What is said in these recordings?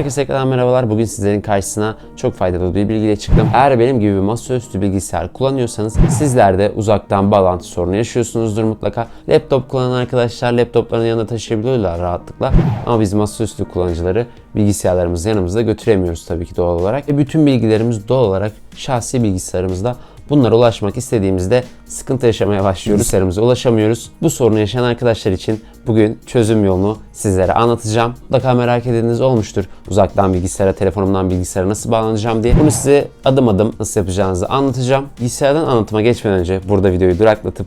Herkese tekrardan merhabalar. Bugün sizlerin karşısına çok faydalı bir bilgiyle çıktım. Eğer benim gibi bir masaüstü bilgisayar kullanıyorsanız sizler de uzaktan bağlantı sorunu yaşıyorsunuzdur mutlaka. Laptop kullanan arkadaşlar laptoplarını yanında taşıyabiliyorlar rahatlıkla. Ama biz masaüstü kullanıcıları bilgisayarlarımızı yanımızda götüremiyoruz tabii ki doğal olarak. Ve bütün bilgilerimiz doğal olarak şahsi bilgisayarımızda Bunlara ulaşmak istediğimizde sıkıntı yaşamaya başlıyoruz. Bilgisayarımıza ulaşamıyoruz. Bu sorunu yaşayan arkadaşlar için bugün çözüm yolunu sizlere anlatacağım. Mutlaka merak edeniniz olmuştur. Uzaktan bilgisayara, telefonumdan bilgisayara nasıl bağlanacağım diye. Bunu size adım adım nasıl yapacağınızı anlatacağım. Bilgisayardan anlatıma geçmeden önce burada videoyu duraklatıp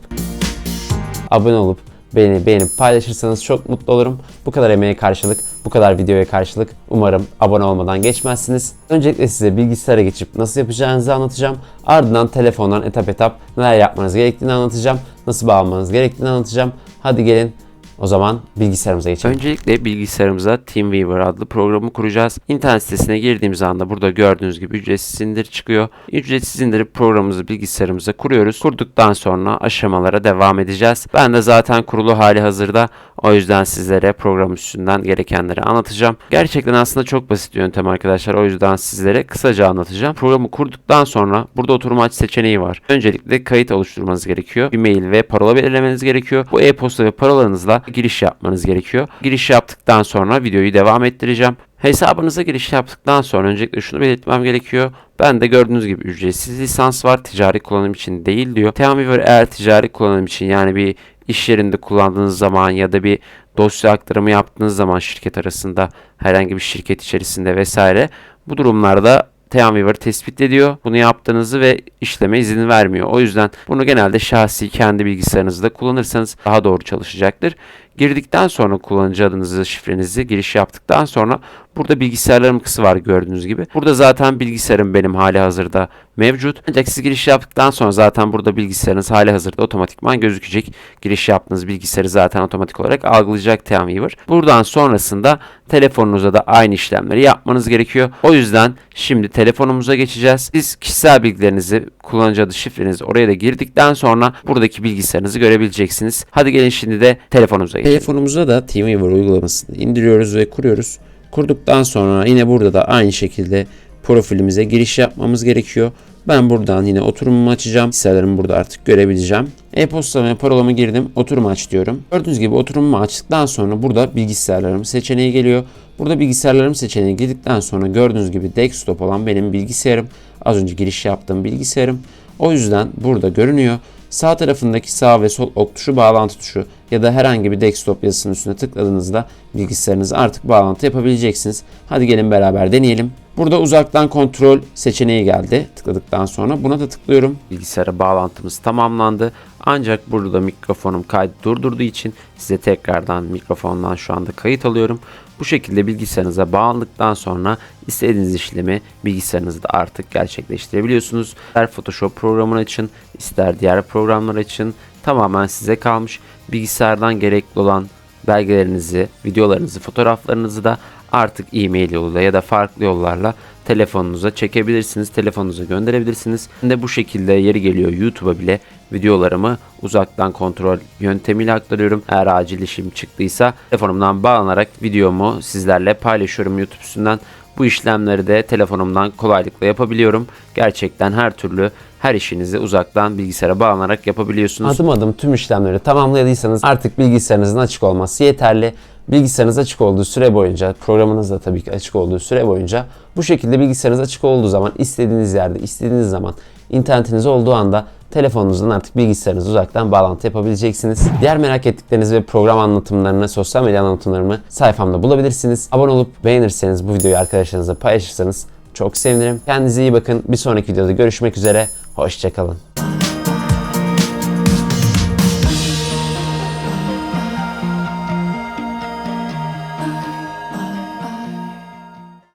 abone olup beni beğenip paylaşırsanız çok mutlu olurum. Bu kadar emeğe karşılık, bu kadar videoya karşılık umarım abone olmadan geçmezsiniz. Öncelikle size bilgisayara geçip nasıl yapacağınızı anlatacağım. Ardından telefondan etap etap neler yapmanız gerektiğini anlatacağım. Nasıl bağlamanız gerektiğini anlatacağım. Hadi gelin o zaman bilgisayarımıza geçelim. Öncelikle bilgisayarımıza TeamViewer adlı programı kuracağız. İnternet sitesine girdiğimiz anda burada gördüğünüz gibi ücretsiz indir çıkıyor. Ücretsiz indirip programımızı bilgisayarımıza kuruyoruz. Kurduktan sonra aşamalara devam edeceğiz. Ben de zaten kurulu hali hazırda. O yüzden sizlere program üstünden gerekenleri anlatacağım. Gerçekten aslında çok basit bir yöntem arkadaşlar. O yüzden sizlere kısaca anlatacağım. Programı kurduktan sonra burada oturum aç seçeneği var. Öncelikle kayıt oluşturmanız gerekiyor. Bir mail ve parola belirlemeniz gerekiyor. Bu e-posta ve parolanızla giriş yapmanız gerekiyor. Giriş yaptıktan sonra videoyu devam ettireceğim. Hesabınıza giriş yaptıktan sonra öncelikle şunu belirtmem gerekiyor. Ben de gördüğünüz gibi ücretsiz lisans var. Ticari kullanım için değil diyor. Teamweaver eğer ticari kullanım için yani bir iş yerinde kullandığınız zaman ya da bir dosya aktarımı yaptığınız zaman şirket arasında herhangi bir şirket içerisinde vesaire bu durumlarda Teamweaver tespit ediyor. Bunu yaptığınızı ve işleme izin vermiyor. O yüzden bunu genelde şahsi kendi bilgisayarınızda kullanırsanız daha doğru çalışacaktır. Girdikten sonra kullanıcı adınızı, şifrenizi giriş yaptıktan sonra burada bilgisayarlarım kısı var gördüğünüz gibi. Burada zaten bilgisayarım benim hali hazırda mevcut. Ancak siz giriş yaptıktan sonra zaten burada bilgisayarınız hali hazırda otomatikman gözükecek. Giriş yaptığınız bilgisayarı zaten otomatik olarak algılayacak Teamweaver. Buradan sonrasında telefonunuza da aynı işlemleri yapmanız gerekiyor. O yüzden şimdi telefonumuza geçeceğiz. Siz kişisel bilgilerinizi, kullanıcı adı şifrenizi oraya da girdikten sonra buradaki bilgisayarınızı görebileceksiniz. Hadi gelin şimdi de telefonumuza geçelim. Telefonumuza da Teamweaver uygulamasını indiriyoruz ve kuruyoruz. Kurduktan sonra yine burada da aynı şekilde profilimize giriş yapmamız gerekiyor. Ben buradan yine oturumumu açacağım. Bilgisayarlarımı burada artık görebileceğim. E-posta ve parolamı girdim. Oturum aç diyorum. Gördüğünüz gibi oturumumu açtıktan sonra burada bilgisayarlarım seçeneği geliyor. Burada bilgisayarlarım seçeneği girdikten sonra gördüğünüz gibi desktop olan benim bilgisayarım. Az önce giriş yaptığım bilgisayarım. O yüzden burada görünüyor. Sağ tarafındaki sağ ve sol ok tuşu bağlantı tuşu ya da herhangi bir desktop yazısının üstüne tıkladığınızda bilgisayarınıza artık bağlantı yapabileceksiniz. Hadi gelin beraber deneyelim. Burada uzaktan kontrol seçeneği geldi. Tıkladıktan sonra buna da tıklıyorum. Bilgisayara bağlantımız tamamlandı. Ancak burada mikrofonum kaydı durdurduğu için size tekrardan mikrofondan şu anda kayıt alıyorum. Bu şekilde bilgisayarınıza bağlandıktan sonra istediğiniz işlemi bilgisayarınızda artık gerçekleştirebiliyorsunuz. İster Photoshop programını açın, ister diğer programlar açın. Tamamen size kalmış. Bilgisayardan gerekli olan belgelerinizi, videolarınızı, fotoğraflarınızı da artık e-mail yoluyla ya da farklı yollarla telefonunuza çekebilirsiniz, telefonunuza gönderebilirsiniz. Ben de bu şekilde yeri geliyor YouTube'a bile videolarımı uzaktan kontrol yöntemiyle aktarıyorum. Eğer acil işim çıktıysa telefonumdan bağlanarak videomu sizlerle paylaşıyorum YouTube üstünden. Bu işlemleri de telefonumdan kolaylıkla yapabiliyorum. Gerçekten her türlü her işinizi uzaktan bilgisayara bağlanarak yapabiliyorsunuz. Adım adım tüm işlemleri tamamladıysanız artık bilgisayarınızın açık olması yeterli. Bilgisayarınız açık olduğu süre boyunca, programınız da tabii ki açık olduğu süre boyunca bu şekilde bilgisayarınız açık olduğu zaman istediğiniz yerde, istediğiniz zaman internetiniz olduğu anda telefonunuzdan artık bilgisayarınızı uzaktan bağlantı yapabileceksiniz. Diğer merak ettikleriniz ve program anlatımlarını, sosyal medya anlatımlarımı sayfamda bulabilirsiniz. Abone olup beğenirseniz bu videoyu arkadaşlarınızla paylaşırsanız çok sevinirim. Kendinize iyi bakın. Bir sonraki videoda görüşmek üzere. Hoşçakalın.